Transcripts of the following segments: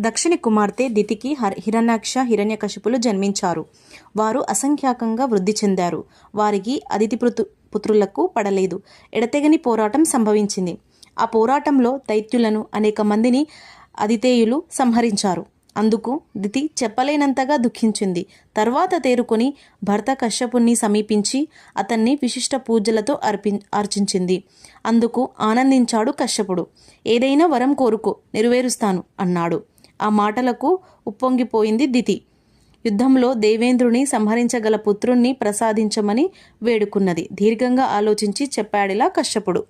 దక్షిణి కుమార్తె దితికి హర్ హిరణ్యాక్ష హిరణ్యకశిపులు జన్మించారు. వారు అసంఖ్యాకంగా వృద్ధి చెందారు. వారికి అతిథి పుత్రులకు పడలేదు. ఎడతెగని పోరాటం సంభవించింది. ఆ పోరాటంలో దైత్యులను అనేక మందిని అదితేయులు సంహరించారు. అందుకు దితి చెప్పలేనంతగా దుఃఖించింది. తర్వాత తేరుకొని భర్త కశ్యపుణ్ణి సమీపించి అతన్ని విశిష్ట పూజలతో అర్పి అర్చించింది అందుకు ఆనందించాడు కశ్యపుడు. ఏదైనా వరం కోరుకో నెరవేరుస్తాను అన్నాడు. ఆ మాటలకు ఉప్పొంగిపోయింది దితి. యుద్ధంలో దేవేంద్రుని సంహరించగల పుత్రుణ్ణి ప్రసాదించమని వేడుకున్నది. దీర్ఘంగా ఆలోచించి చెప్పాడిలా కశ్యపుడు.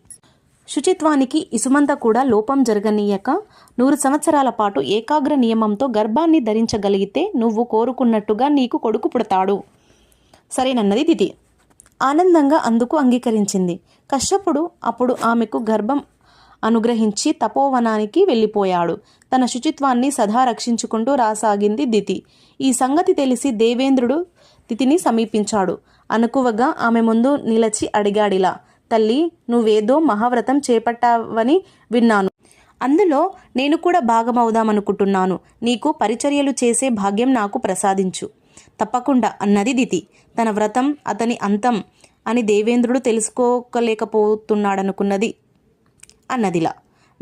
శుచిత్వానికి ఇసుమంత కూడా లోపం జరగనీయక నూరు సంవత్సరాల పాటు ఏకాగ్ర నియమంతో గర్భాన్ని ధరించగలిగితే నువ్వు కోరుకున్నట్టుగా నీకు కొడుకు పుడతాడు. సరేనన్నది దితి. ఆనందంగా అందుకు అంగీకరించింది. కశ్యపుడు అప్పుడు ఆమెకు గర్భం అనుగ్రహించి తపోవనానికి వెళ్ళిపోయాడు. తన శుచిత్వాన్ని సదా రక్షించుకుంటూ రాసాగింది దితి. ఈ సంగతి తెలిసి దేవేంద్రుడు దితిని సమీపించాడు. అనుకువగా ఆమె ముందు నిలచి అడిగాడిలా తల్లి నువ్వేదో మహావ్రతం చేపట్టావని విన్నాను. అందులో నేను కూడా భాగమవుదామనుకుంటున్నాను. నీకు పరిచర్యలు చేసే భాగ్యం నాకు ప్రసాదించు. తప్పకుండా అన్నది దితి. తన వ్రతం అతని అంతం అని దేవేంద్రుడు తెలుసుకోలేకపోతున్నాడనుకున్నది అన్నదిలా.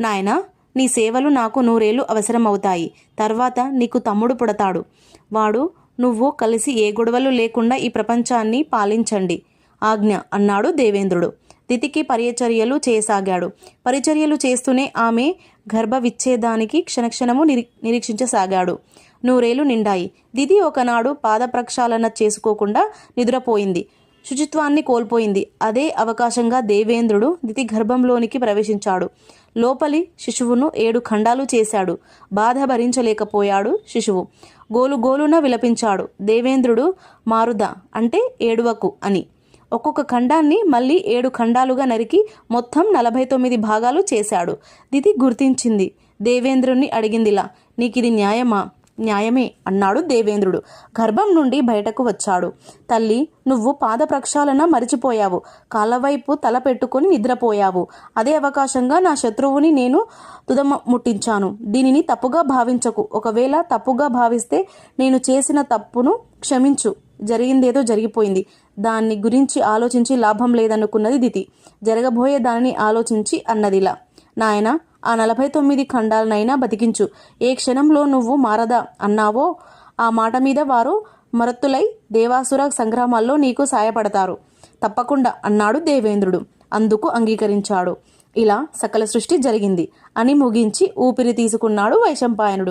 నాయనా నీ సేవలు నాకు నూరేళ్ళు అవసరమవుతాయి. తర్వాత నీకు తమ్ముడు పుడతాడు. వాడు నువ్వు కలిసి ఏ గొడవలు లేకుండా ఈ ప్రపంచాన్ని పాలించండి. ఆజ్ఞ అన్నాడు దేవేంద్రుడు. తితికి పరిచర్యలు చేయసాగాడు. పరిచర్యలు చేస్తూనే ఆమె గర్భ విచ్ఛేదానికి క్షణక్షణము నిరీ నిరీక్షించసాగాడు. నూరేళ్ళు నిండాయి. దిది ఒకనాడు పాద ప్రక్షాళన చేసుకోకుండా నిద్రపోయింది. శుచిత్వాన్ని కోల్పోయింది. అదే అవకాశంగా దేవేంద్రుడు దితి గర్భంలోనికి ప్రవేశించాడు. లోపలి శిశువును ఏడు ఖండాలు చేశాడు. బాధ భరించలేకపోయాడు శిశువు. గోలు గోలున విలపించాడు. దేవేంద్రుడు మారుద అంటే ఏడువకు అని. ఒక్కొక్క ఖండాన్ని మళ్ళీ ఏడు ఖండాలుగా నరికి మొత్తం నలభై తొమ్మిది భాగాలు చేశాడు. దితి గుర్తించింది. దేవేంద్రుణ్ణి అడిగిందిలా. నీకిది న్యాయమా? న్యాయమే అన్నాడు దేవేంద్రుడు. గర్భం నుండి బయటకు వచ్చాడు. తల్లి నువ్వు పాద ప్రక్షాళన మరిచిపోయావు. కాళ్ళవైపు తల పెట్టుకుని నిద్రపోయావు. అదే అవకాశంగా నా శత్రువుని నేను తుదమ ముట్టించాను. దీనిని తప్పుగా భావించకు. ఒకవేళ తప్పుగా భావిస్తే నేను చేసిన తప్పును క్షమించు. జరిగిందేదో జరిగిపోయింది. దాన్ని గురించి ఆలోచించి లాభం లేదనుకున్నది దితి. జరగబోయే దానిని ఆలోచించి అన్నదిలా. నాయన ఆ నలభై తొమ్మిది ఖండాలనైనా బతికించు. ఏ క్షణంలో నువ్వు మారదా అన్నావో ఆ మాట మీద వారు మరత్తులై దేవాసుర సంగ్రామాల్లో నీకు సాయపడతారు. తప్పకుండా అన్నాడు దేవేంద్రుడు. అందుకు అంగీకరించాడు. ఇలా సకల సృష్టి జరిగింది. అని ముగించి ఊపిరి తీసుకున్నాడు వైశంపాయనుడు.